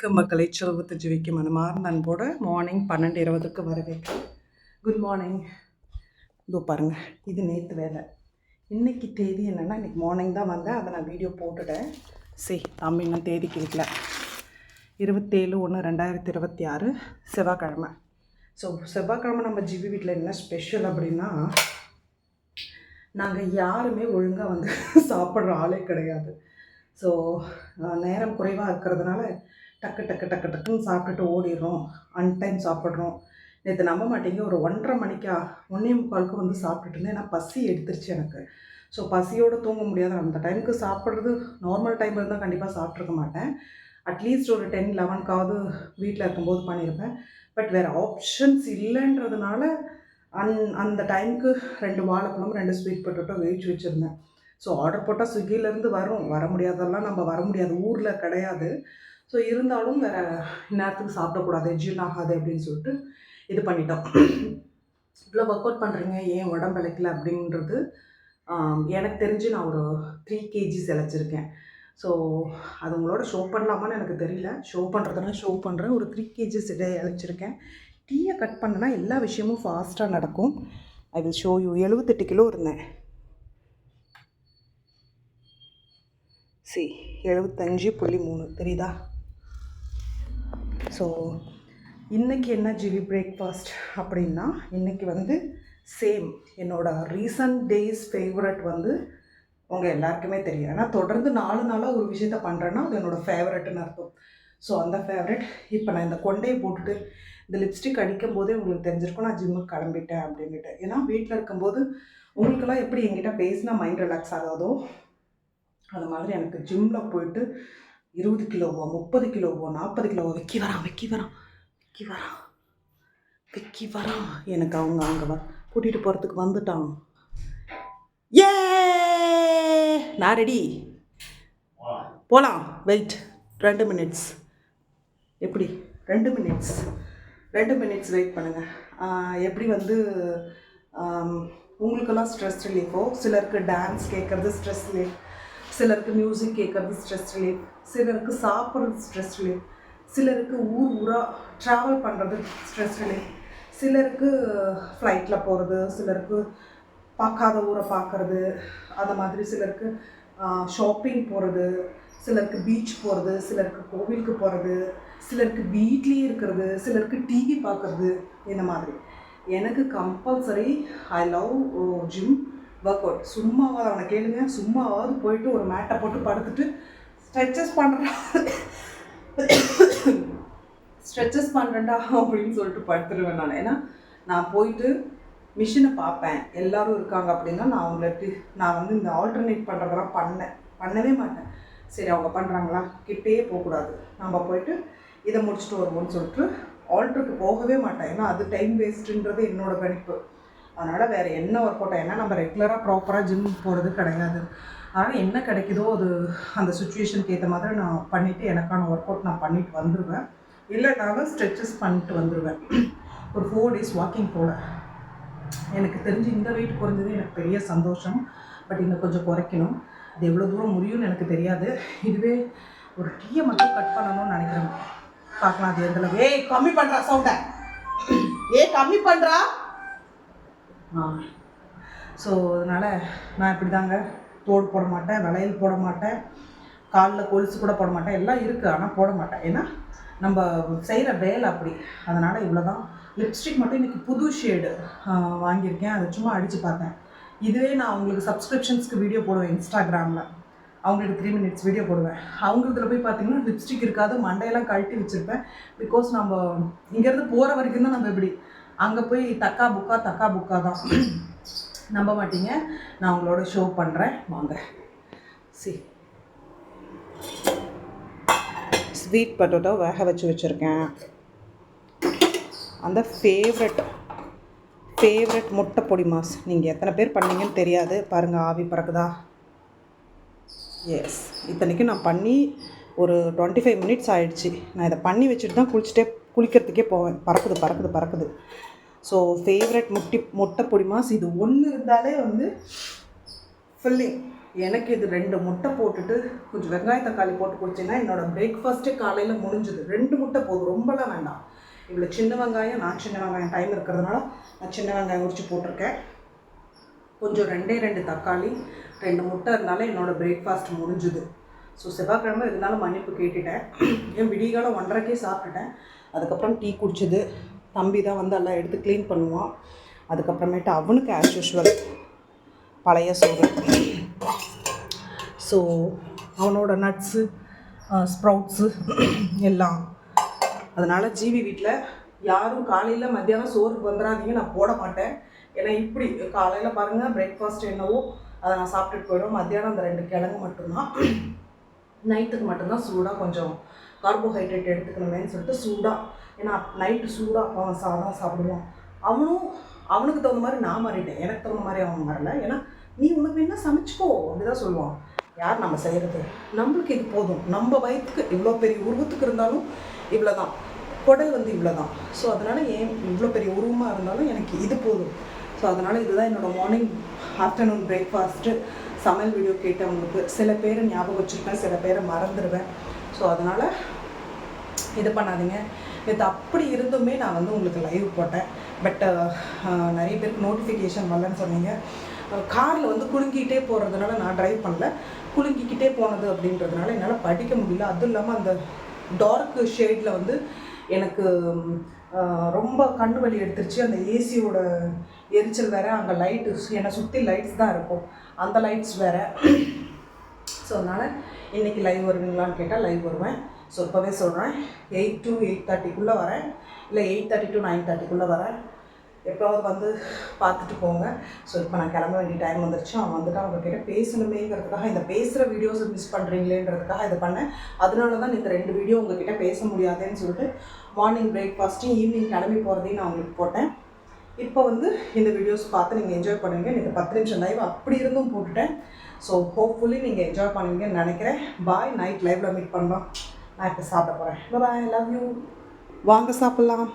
வணக்கம் மக்களை செல்வத்து ஜீவிக்கு மனமார்ந்த அன்போடு மார்னிங் பன்னெண்டு இருபதுக்கு வரவேற்கிறேன். குட் மார்னிங் இதோ பாருங்கள் இது நேற்று வேலை. இன்னைக்கு தேதி என்னென்னா இன்றைக்கி மார்னிங் தான் வந்தேன். அதை நான் வீடியோ போட்டுட்டேன். சரி தம்பி இன்னும் தேதி கேட்கல. இருபத்தேழு ஒன்று ரெண்டாயிரத்தி இருபத்தி ஆறு செவ்வாய்க்கிழமை. ஸோ செவ்வாய்க்கிழமை நம்ம ஜிபி வீட்டில் என்ன ஸ்பெஷல் அப்படின்னா நாங்கள் யாருமே ஒழுங்காக வந்து சாப்பிட்ற ஆளே கிடையாது. ஸோ நேரம் குறைவாக இருக்கிறதுனால டக்கு டக்கு டக்கு டக்குன்னு சாப்பிட்டுட்டு ஓடிடுறோம். அன்டைம் சாப்பிட்றோம். நேற்று நம்ப மாட்டேங்க. ஒரு ஒன்றரை மணிக்கா ஒன்றே முக்காலுக்கு வந்து சாப்பிட்டுட்டு இருந்தேன். ஏன்னா பசி எடுத்துருச்சு எனக்கு. ஸோ பசியோடு தூங்க முடியாது. அந்த டைமுக்கு சாப்பிட்றது நார்மல் டைம் இருந்தால் கண்டிப்பாக சாப்பிட்ருக்க மாட்டேன். அட்லீஸ்ட் ஒரு டென் லெவன்க்காவது வீட்டில் இருக்கும்போது பண்ணியிருப்பேன். பட் வேறு ஆப்ஷன்ஸ் இல்லைன்றதுனால அந் அந்த டைமுக்கு ரெண்டு வாழைப்பழம் ரெண்டு ஸ்வீட் பொட்டேட்டோ வேவிச்சு வச்சுருந்தேன். ஸோ ஆர்டர் போட்டால் ஸ்விக்கிலேருந்து வரும். வர முடியாதெல்லாம் நம்ம வர முடியாது. ஊரில் கிடையாது. ஸோ இருந்தாலும் வேறு நேரத்துக்கு சாப்பிடக்கூடாது ஜீர்ணம் ஆகாது அப்படின்னு சொல்லிட்டு இது பண்ணிட்டோம். இவ்வளோ ஒர்க் அவுட் பண்ணுறீங்க ஏன் உடம்பு இழைக்கல அப்படின்றது எனக்கு தெரிஞ்சு நான் ஒரு த்ரீ கேஜிஸ் இழைச்சிருக்கேன் ஸோ அது உங்களோட ஷோ பண்ணலாமான்னு எனக்கு தெரியல. ஷோ பண்ணுறதுனா ஷோ பண்ணுறேன் ஒரு த்ரீ கேஜிஸ் இதை இழைச்சிருக்கேன் டீயை கட் பண்ணனா எல்லா விஷயமும் ஃபாஸ்ட்டாக நடக்கும். ஐ வில் ஷோ யூ எழுபத்தெட்டு கிலோ இருந்தேன். சி எழுபத்தஞ்சு புள்ளி மூணு. தெரியுதா? ஸோ இன்றைக்கி என்ன ஜிவி பிரேக்ஃபாஸ்ட் அப்படின்னா இன்றைக்கி வந்து சேம் என்னோடய ரீசன்ட் டேஸ் ஃபேவரட் வந்து உங்கள் எல்லாருக்குமே தெரியும். ஏன்னா தொடர்ந்து நாலு நாளாக ஒரு விஷயத்த பண்ணுறேன்னா அது என்னோடய ஃபேவரட்னு அர்த்தம். ஸோ அந்த ஃபேவரட் இப்போ நான் இந்த கொண்டையை போட்டுட்டு இந்த லிப்ஸ்டிக் அடிக்கும் போதே உங்களுக்கு தெரிஞ்சிருக்கும் நான் ஜிம்முக்கு கிளம்பிட்டேன் அப்படின்ட்டு ஏன்னா வீட்டில் இருக்கும்போது உங்களுக்கெல்லாம் எப்படி என்கிட்ட பேசினா மைண்ட் ரிலாக்ஸ் ஆகாதோ அது மாதிரி எனக்கு ஜிம்மில் போயிட்டு இருபது கிலோவோ முப்பது கிலோவோ நாற்பது கிலோவோ விக்கி வரான் விக்கி வரான் விக்கி வரான் விக்கி வரான் எனக்கு அவங்க அங்கே வர கூட்டிகிட்டு போகிறதுக்கு வந்துட்டான் ஏ! நான் ரெடி போகலாம் வெயிட் ரெண்டு மினிட்ஸ் எப்படி? ரெண்டு மினிட்ஸ் ரெண்டு மினிட்ஸ் வெயிட் பண்ணுங்கள் எப்படி வந்து உங்களுக்கெல்லாம் ஸ்ட்ரெஸ் ரிலீஃபோ சிலருக்கு டான்ஸ் கேட்குறது ஸ்ட்ரெஸ் ரிலீஃப் சிலருக்கு மியூசிக் கேட்குறது ஸ்ட்ரெஸ் ரிலீஃப் சிலருக்கு சாப்பிட்றது ஸ்ட்ரெஸ் ரிலீஃப் சிலருக்கு ஊர் ஊராக ட்ராவல் பண்ணுறது ஸ்ட்ரெஸ் ரிலீஃப் சிலருக்கு ஃப்ளைட்டில் போகிறது சிலருக்கு பார்க்காத ஊரை பார்க்குறது அந்த மாதிரி சிலருக்கு ஷாப்பிங் போகிறது சிலருக்கு பீச் போகிறது சிலருக்கு கோவிலுக்கு போகிறது சிலருக்கு வீட்லேயே இருக்கிறது சிலருக்கு டிவி பார்க்குறது இந்த மாதிரி. எனக்கு compulsory I love gym workout சும்மாவா அவனை கேளுங்க. சும்மாவாவது போயிட்டு ஒரு மேட்டை போட்டு படுத்துட்டு ஸ்ட்ரெச்சஸ் பண்ணுறான் ஸ்ட்ரெச்சஸ் பண்ணுறேன்டா அப்படின்னு சொல்லிட்டு படுத்துருவேன் நான். ஏன்னா நான் போயிட்டு மிஷினை பார்ப்பேன். எல்லாரும் இருக்காங்க அப்படின்னா நான் அவங்களுக்கு நான் வந்து இந்த ஆல்டர்னேட் பண்ணுறதெல்லாம் பண்ணேன். பண்ணவே மாட்டேன். சரி அவங்க பண்ணுறாங்களா கிட்டேயே போகக்கூடாது. நம்ம போயிட்டு இதை முடிச்சுட்டு வருவோம்னு சொல்லிட்டு ஆல்டருக்கு போகவே மாட்டேன். ஏன்னா அது டைம் வேஸ்ட்டுன்றது என்னோட கணிப்பு. அதனால் வேறு என்ன ஒர்க் அவுட் ஏன்னா நம்ம ரெகுலராக ப்ராப்பராக ஜிம் போகிறது கிடையாது. அதனால் என்ன கிடைக்குதோ அது அந்த சுச்சுவேஷனுக்கு ஏற்ற மாதிரி நான் பண்ணிவிட்டு எனக்கான ஒர்க் அவுட் நான் பண்ணிட்டு வந்துடுவேன் இல்லைனாலும் ஸ்ட்ரெச்சஸ் பண்ணிட்டு வந்துடுவேன் ஒரு ஃபோர் டேஸ் வாக்கிங் போல. எனக்கு தெரிஞ்சு இந்த வெயிட் குறைஞ்சது எனக்கு பெரிய சந்தோஷம். பட் இன்னும் கொஞ்சம் குறைக்கணும். அது எவ்வளோ தூரம் முடியும்னு எனக்கு தெரியாது. இதுவே ஒரு டீயை மட்டும் கட் பண்ணணும்னு நினைக்கிறேன். பார்க்கலாம் அது எந்த ஏய் கம்மி பண்ணுறா சவுண்டை ஏ கம்மி பண்ணுறா ஸோ அதனால் நான் இப்படி தாங்க தோடு போட மாட்டேன் வளையல் போட மாட்டேன் காலில் கொலுசு கூட போட மாட்டேன். எல்லாம் இருக்குது ஆனால் போட மாட்டேன். ஏன்னா நம்ம செய்கிற வேலை அப்படி. அதனால் இவ்வளோ தான் லிப்ஸ்டிக் மட்டும் இன்றைக்கி புது ஷேடு வாங்கியிருக்கேன். அதை சும்மா அடித்து பார்த்தேன். இதுவே நான் அவங்களுக்கு சப்ஸ்கிரிப்ஷன்ஸ்க்கு வீடியோ போடுவேன் இன்ஸ்டாகிராமில் அவங்களுக்கு த்ரீ மினிட்ஸ் வீடியோ போடுவேன். அவங்களுக்குல போய் பார்த்தீங்கன்னா லிப்ஸ்டிக் இருக்காது. மண்டையெல்லாம் கழட்டி வச்சுருப்பேன். பிகாஸ் நம்ம இங்கேருந்து போகிற வரைக்கும் தான் நம்ம இப்படி அங்கே போய் தக்கா புக்கா தக்கா புக்கா தான். நம்ப மாட்டீங்க. நான் உங்களோட ஷோ பண்ணுறேன் வாங்க. சி ஸ்வீட் பட்டோட்டோ வேக வச்சு வச்சுருக்கேன். அந்த ஃபேவரட் ஃபேவரட் முட்டை பொடி மாஸ். நீங்கள் எத்தனை பேர் பண்ணீங்கன்னு தெரியாது. பாருங்கள் ஆவி பறக்குதா? எஸ் இத்தனைக்கும் நான் பண்ணி ஒரு டுவெண்ட்டி ஃபைவ் மினிட்ஸ் ஆகிடுச்சி நான் இதை பண்ணி வச்சுட்டு தான் குளிச்சுட்டே குளிக்கிறதுக்கே போவேன். பறக்குது பறக்குது பறக்குது. ஸோ ஃபேவரட் முட்டி முட்டை பொடி மாஸ் இது ஒன்று இருந்தாலே வந்து ஃபில்லிங் எனக்கு இது ரெண்டு முட்டை போட்டுட்டு கொஞ்சம் வெங்காய தக்காளி போட்டு குடிச்சேன்னா என்னோட பிரேக்ஃபாஸ்ட்டே காலையில் முடிஞ்சுது. ரெண்டு முட்டை போதும். ரொம்பலாம் வேண்டாம். இவ்வளோ சின்ன வெங்காயம் நான் சின்ன வெங்காயம். டைம் இருக்கிறதுனால நான் சின்ன வெங்காயம் உரிச்சு போட்டிருக்கேன். கொஞ்சம் ரெண்டே ரெண்டு தக்காளி ரெண்டு முட்டை இருந்தாலே என்னோடய பிரேக்ஃபாஸ்ட் முடிஞ்சுது. ஸோ செவ்வாய்க்கிழமை இருந்தாலும் மன்னிப்பு கேட்டுட்டேன். ஏன் விடிகாலம் ஒன்றரைக்கே சாப்பிட்டுட்டேன். அதுக்கப்புறம் டீ குடிச்சது. தம்பி தான் வந்து எல்லாம் எடுத்து க்ளீன் பண்ணுவான். அதுக்கப்புறமேட்டு அவனுக்கு ஆஸ் யூஷுவல் பழைய சோறு. ஸோ அவனோட நட்ஸு ஸ்ப்ரவுட்ஸு எல்லாம். அதனால் ஜிவி வீட்டில் யாரும் காலையில் மத்தியானம் சோறுக்கு வந்துடாதீங்க நான் போட மாட்டேன். ஏன்னா இப்படி காலையில் பாருங்கள் பிரேக்ஃபாஸ்ட் என்னவோ அதை நான் சாப்பிட்டுட்டு போயிடும். மத்தியானம் அந்த ரெண்டு கிழங்கு மட்டும்தான். நைட்டுக்கு மட்டும்தான் சூடாக கொஞ்சம் கார்போஹைட்ரேட் எடுத்துக்கணுமேனு சொல்லிட்டு சூடாக ஏன்னா நைட்டு சூடாக அவன் சாதம் சாப்பிடுவான். அவனும் அவனுக்கு தகுந்த மாதிரி நான் மாறிட்டேன். எனக்கு தகுந்த மாதிரி அவன் மாறல. ஏன்னா நீ உனக்கு என்ன சமைச்சிக்கோ அப்படிதான் சொல்லுவான். யார் நம்ம செய்கிறது நம்மளுக்கு இது போதும். நம்ம வயிற்றுக்கு இவ்வளோ பெரிய உருவத்துக்கு இருந்தாலும் இவ்வளோ தான் குடல் வந்து இவ்வளோ தான் ஸோ அதனால் ஏன் இவ்வளோ பெரிய உருவமாக இருந்தாலும் எனக்கு இது போதும். ஸோ அதனால் இதுதான் என்னோடய மார்னிங் ஆஃப்டர்நூன் பிரேக்ஃபாஸ்ட்டு சமையல் வீடியோ கேட்டவங்களுக்கு சில பேரை ஞாபகம் வச்சுருப்பேன் சில பேரை மறந்துடுவேன் ஸோ அதனால் இது பண்ணாதீங்க. இது அப்படி இருந்துமே நான் வந்து உங்களுக்கு லைவ் போட்டேன். பட் நிறைய பேருக்கு நோட்டிஃபிகேஷன் வரலன்னு சொன்னீங்க. காரில் வந்து குலுங்கிக்கிட்டே போகிறதுனால நான் ட்ரைவ் பண்ணல. குலுங்கிக்கிட்டே போனது அப்படின்றதுனால என்னால் படிக்க முடியல. அதுவும் இல்லாமல் அந்த டார்க் ஷேடில் வந்து எனக்கு ரொம்ப கண்ணு வலி எடுத்துருச்சு. அந்த ஏசியோட எரிச்சல் வேற அங்கே லைட்டு என்னை சுற்றி லைட்ஸ் தான் இருக்கும். அந்த லைட்ஸ் வேற. ஸோ அதனால் இன்றைக்கி லைவ் வருவீங்களான்னு கேட்டால் லைவ் வருவேன். ஸோ இப்போவே சொல்கிறேன் எயிட் டு எயிட் தேர்ட்டிக்குள்ளே வரேன். இல்லை எயிட் தேர்ட்டி டு நைன் தேர்ட்டிக்குள்ளே வரேன். எப்போவாவது வந்து பார்த்துட்டு போங்க. ஸோ இப்போ நான் கிளம்ப வேண்டிய டைம் வந்துருச்சு. அவன் வந்துட்டு அவங்க கிட்ட பேசணுமேங்கிறதுக்காக இந்த பேசுகிற வீடியோஸை மிஸ் பண்ணுறீங்களேன்றதுக்காக இதை பண்ணேன். அதனால தான் இந்த ரெண்டு வீடியோ உங்ககிட்ட பேச முடியாதுன்னு சொல்லிட்டு மார்னிங் பிரேக்ஃபாஸ்ட்டும் ஈவினிங் கிளம்பி போகிறதையும் நான் உங்களுக்கு போட்டேன். இப்போ வந்து இந்த வீடியோஸ் பார்த்து நீங்கள் என்ஜாய் பண்ணுவீங்க. நீங்கள் பத்து நிமிஷம் லைவ் அப்படி இருந்தும் போட்டுட்டேன். ஸோ ஹோப்ஃபுல்லி நீங்கள் என்ஜாய் பண்ணுவீங்கன்னு நினைக்கிறேன். பாய் நைட் லைவில் மீட் பண்ணலாம். நான் இப்போ சாப்பிட போகிறேன் பாய் லவ் யூ வாங்க சாப்பிட்லாம்.